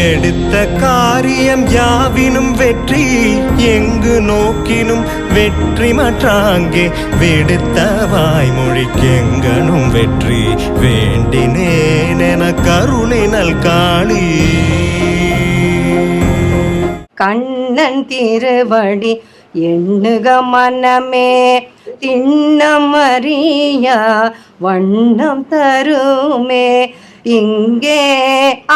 எடுத்த காரியம் யாவினும் வெற்றி எங்கு நோக்கினும் வெற்றி மற்றாங்கே. விடுத்த வாய்மொழிக்கெங்கனும் வெற்றி வேண்டினேன் என கருளினல் காளி கண்ணன் திருவடி எண்ணுக மனமே திண்ணமறியா வண்ணம் தருமே. இங்கே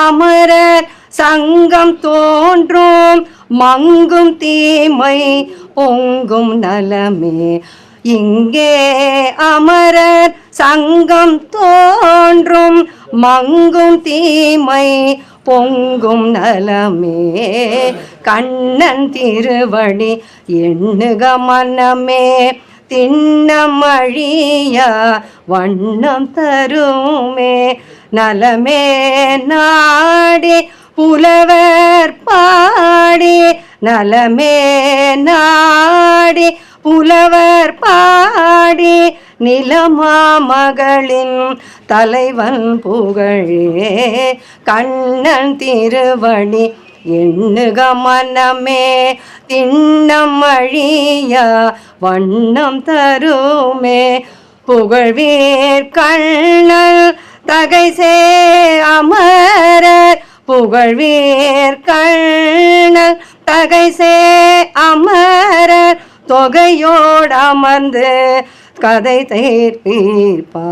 அமரர் சங்கம் தோன்றும் மங்கும் தீமை பொங்கும் நலமே. இங்கே அமரர் சங்கம் தோன்றும் மங்கும் தீமை பொங்கும் நலமே. கண்ணன் திருவடி எண்ணுக மனமே திண்ணமழியா வண்ணம் தருமே. நலமே நாடி புலவர் பாடி நலமே நாடி புலவர் பாடி நிலமாமகளின் தலைவன் புகழே கண்ணன் திருவடி எண்ணுக மனமே திண்ணம் அழியா வண்ணம் தருமே புகழ்வீர் கண்ணல் தகை சே அமரர் புகழ்வீர் கண்ணல். தகைசே அமரர் தொகையோடு அமர்ந்து கதை தீர்ப்பீர்ப்பார்.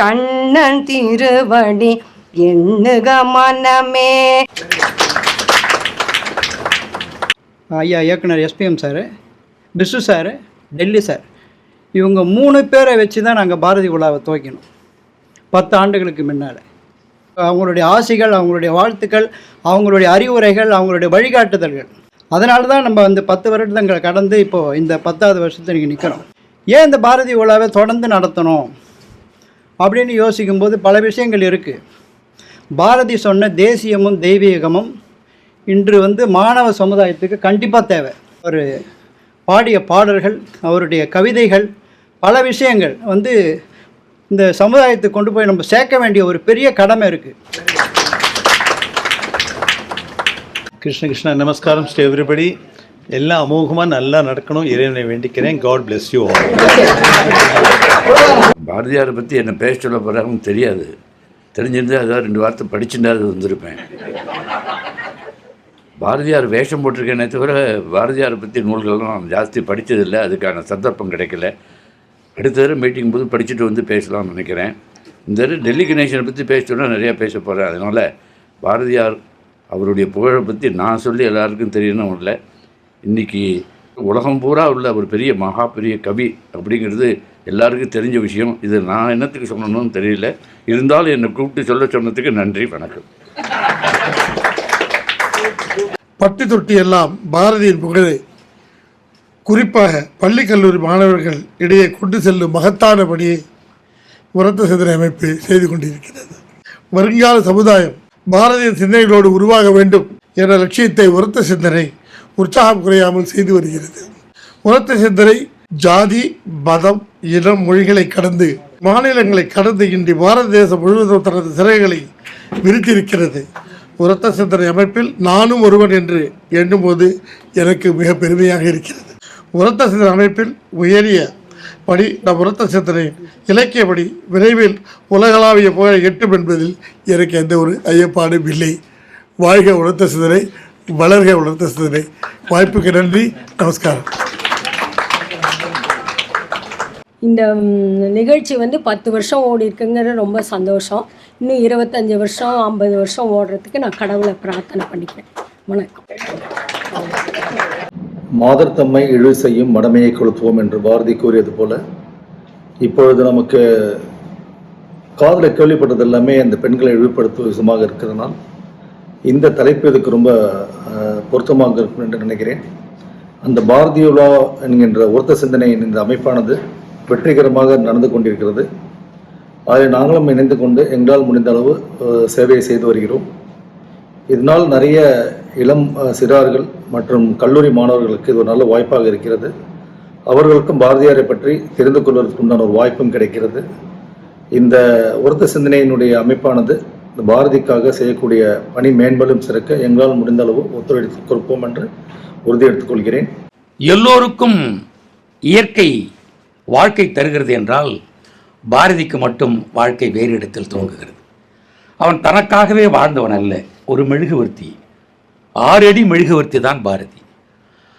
கண்ணன் திருவடி எண்ணுக மனமே. ஐயா இயக்குனர் எஸ்பிஎம் சார் பிசு சார் டெல்லி சார். இவங்க மூணு பேரை வச்சு தான் நாங்கள் பாரதி விழாவை துவைக்கணும் பத்து ஆண்டுகளுக்கு முன்னால். அவங்களுடைய ஆசைகள் அவங்களுடைய வாழ்த்துக்கள் அவங்களுடைய அறிவுரைகள் அவங்களுடைய வழிகாட்டுதல்கள். அதனால தான் நம்ம அந்த பத்து வருடங்களை கடந்து இப்போது இந்த பத்தாவது வருஷத்தை நீங்கள் நிற்கிறோம் ஏன் இந்த பாரதி உலாவை தொடர்ந்து நடத்தணும் அப்படின்னு யோசிக்கும்போது பல விஷயங்கள் இருக்குது பாரதி சொன்ன தேசியமும் தெய்வீகமும் இன்று வந்து மாணவ சமுதாயத்துக்கு கண்டிப்பாக தேவை. ஒரு பாடிய பாடல்கள் அவருடைய கவிதைகள் பல விஷயங்கள் வந்து இந்த சமுதாயத்துக்கு கொண்டு போய் நம்ம சேர்க்க வேண்டிய ஒரு பெரிய கடமை இருக்குது கிருஷ்ண கிருஷ்ணா நமஸ்காரம் டு எவ்ரிபடி? எல்லாம் அமோகமாக நல்லா நடக்கணும். இறைவனை வேண்டிக்கிறேன். காட் bless யூ பாரதியாரை பற்றி என்ன பேச சொல்ல போகிறாங்கன்னு தெரியாது. தெரிஞ்சிருந்தா ஏதாவது ரெண்டு வார்த்தை படிச்சுட்டாது வந்திருப்பேன். பாரதியார் வேஷம் போட்டிருக்கேனே தவிர பாரதியாரை பற்றி நூல்கள்லாம் நான் ஜாஸ்தி படித்ததில்லை அதுக்கான சந்தர்ப்பம் கிடைக்கல. அடுத்த தடவை மீட்டிங் போது படிச்சுட்டு வந்து பேசலாம்னு நினைக்கிறேன். இந்த தடவை டெல்லி கணேசனை பற்றி பேசிட்டோம்னா நிறையா பேச போகிறேன் அதனால் பாரதியார் அவருடைய புகழை பற்றி நான் சொல்லி எல்லாருக்கும் தெரியணும் இல்லை இன்றைக்கி உலகம் பூரா உள்ள ஒரு பெரிய மகா பெரிய கவி அப்படிங்கிறது எல்லாருக்கும் தெரிஞ்ச விஷயம். இது நான் என்னத்துக்கு சொல்லணும்னு தெரியல. இருந்தாலும் என்னை கூப்பிட்டு சொல்ல சொன்னதுக்கு நன்றி வணக்கம். பட்டி தொட்டி எல்லாம் பாரதியின் புகழை. குறிப்பாக பள்ளி கல்லூரி மாணவர்கள் இடையே கொண்டு செல்லும் மகத்தான பணியை உரத்த சிந்தனை அமைப்பு செய்து கொண்டிருக்கிறது. வருங்கால சமுதாயம் பாரதிய சிந்தனைகளோடு உருவாக வேண்டும் என்ற லட்சியத்தை உரத்த சிந்தனை உற்சாகம் குறையாமல் செய்து வருகிறது. உரத்த சிந்தனை ஜாதி மதம் இனம் மொழிகளை கடந்து மாநிலங்களை கடந்து இன்றி பாரத தேசம் முழுவதும் தனது சிறைகளை விரித்திருக்கிறது. உரத்த சிந்தனை அமைப்பில் நானும் ஒருவன் என்று எண்ணும்போது எனக்கு மிக பெருமையாக இருக்கிறது. உரத்த சிந்தனை அமைப்பில் உயரிய படி நம் உரத்த சிந்தனை இலக்கியப்படி விரைவில் உலகளாவிய புகழை எட்டும் என்பதில் எனக்கு எந்த ஒரு ஐயப்பாடும் இல்லை. வாழ்க உரத்த சிந்தனை வளர்க உலர்த்த சிந்தனை வாய்ப்புக்கு நன்றி நமஸ்காரம். இந்த நிகழ்ச்சி வந்து பத்து வருஷம் ஓடி இருக்குங்கிறது ரொம்ப சந்தோஷம். இன்னும் இருபத்தஞ்சி வருஷம் ஐம்பது வருஷம் ஓடுறதுக்கு நான் கடவுளை பிரார்த்தனை பண்ணிக்கிறேன். வணக்கம். மாதர்த்தம்மை இழு செய்யும் மடமையை கொளுத்துவோம் என்று பாரதி கூறியது போல இப்பொழுது நமக்கு காதில் கேள்விப்பட்டது எல்லாமே அந்த பெண்களை இழிவுபடுத்தும் விதமாக இருக்கிறதுனால் இந்த தலைப்பு இதுக்கு ரொம்ப பொருத்தமாக இருக்கும் என்று நினைக்கிறேன். அந்த பாரதியுலா என்கின்ற ஒருத்த சிந்தனையின் இந்த அமைப்பானது வெற்றிகரமாக நடந்து கொண்டிருக்கிறது. அதில் நாங்களும் இணைந்து கொண்டு எங்களால் முடிந்த அளவு சேவையை செய்து வருகிறோம். இதனால் நிறைய இளம் சிறார்கள் மற்றும் கல்லூரி மாணவர்களுக்கு இது ஒரு நல்ல வாய்ப்பாக இருக்கிறது. அவர்களுக்கும் பாரதியாரை பற்றி தெரிந்து கொள்வதற்கு உண்டான ஒரு வாய்ப்பும் கிடைக்கிறது. இந்த ஒருத்த சிந்தனையினுடைய அமைப்பானது இந்த பாரதிக்காக செய்யக்கூடிய பணி மேம்பலும் சிறக்க எங்களால் முடிந்த அளவு ஒத்துழைத்து கொடுப்போம் என்று உறுதி எடுத்துக்கொள்கிறேன் எல்லோருக்கும் இயற்கை வாழ்க்கை தருகிறது என்றால் பாரதிக்கு மட்டும் வாழ்க்கை வேறு இடத்தில் துவங்குகிறது. அவன் தனக்காகவே வாழ்ந்தவன் அல்ல ஒரு மெழுகுவர்த்தி. ஆறடி மெழுகுவர்த்தி தான் பாரதி.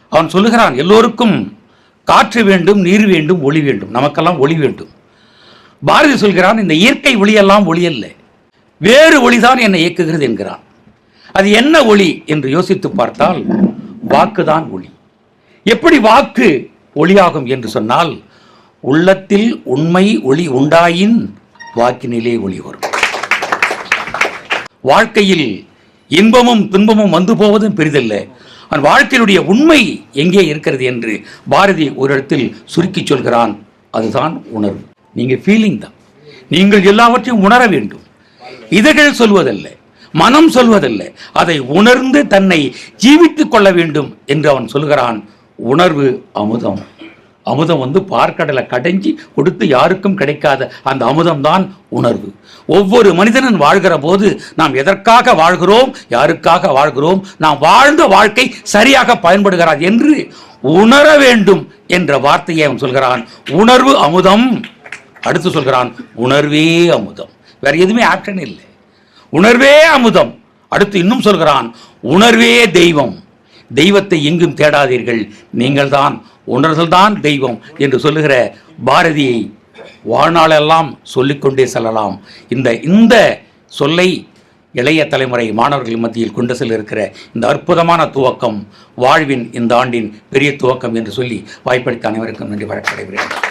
அவன் சொல்லுகிறான் எல்லோருக்கும் காற்று வேண்டும் நீர் வேண்டும் ஒளி வேண்டும். நமக்கெல்லாம் ஒளி வேண்டும். பாரதி சொல்கிறான் இந்த இயற்கை ஒளியெல்லாம் ஒளி அல்ல. வேறு ஒளிதான் என்னை இயக்குகிறது என்கிறான். அது என்ன ஒளி என்று யோசித்து பார்த்தால் வாக்குதான் ஒளி. எப்படி வாக்கு ஒளியாகும் என்று சொன்னால் உள்ளத்தில் உண்மை ஒளி உண்டாயின் வாக்கினிலே ஒளி வரும். வாழ்க்கையில் இன்பமும் துன்பமும் வந்து போவதும் பெரிதல்ல. அவன் வாழ்க்கையினுடைய உண்மை எங்கே இருக்கிறது என்று பாரதி ஒரு இடத்தில் சுருக்கி சொல்கிறான். அதுதான் உணர்வு. நீங்கள் ஃபீலிங் தான். நீங்கள் எல்லாவற்றையும் உணர வேண்டும். இதழ்கள் சொல்வதல்ல மனம் சொல்வதல்ல அதை உணர்ந்து தன்னை ஜீவித்துக் கொள்ள வேண்டும் என்று அவன் சொல்கிறான். உணர்வு அமுதம். அமுதம் வந்து பார்க்கடலை கடைஞ்சி கொடுத்து யாருக்கும் கிடைக்காத அந்த அமுதம் தான் உணர்வு. ஒவ்வொரு மனிதனும் வாழ்கிற போது நாம் எதற்காக வாழ்கிறோம் யாருக்காக வாழ்கிறோம் நாம் வாழ்ந்த வாழ்க்கை சரியாக பயன்படுகிறார் என்று உணர வேண்டும் என்ற வார்த்தையை அவன் சொல்கிறான். உணர்வு அமுதம். அடுத்து சொல்கிறான் உணர்வே அமுதம். வேற எதுவுமே ஆப்ஷன் இல்லை. உணர்வே அமுதம். அடுத்து இன்னும் சொல்கிறான் உணர்வே தெய்வம். தெய்வத்தை எங்கும் தேடாதீர்கள். நீங்கள்தான் உணர்தல்தான் தெய்வம் என்று சொல்லுகிற பாரதியை வாழ்நாளெல்லாம் சொல்லிக்கொண்டே செல்லலாம். இந்த இந்த சொல்லை இளைய தலைமுறை மாணவர்கள் மத்தியில் கொண்டு செல்ல இருக்கிற இந்த அற்புதமான துவக்கம் வாழ்வின் இந்த ஆண்டின் பெரிய துவக்கம் என்று சொல்லி வாய்ப்பளித்த அனைவருக்கும் நன்றி வழக்கடைகிறேன்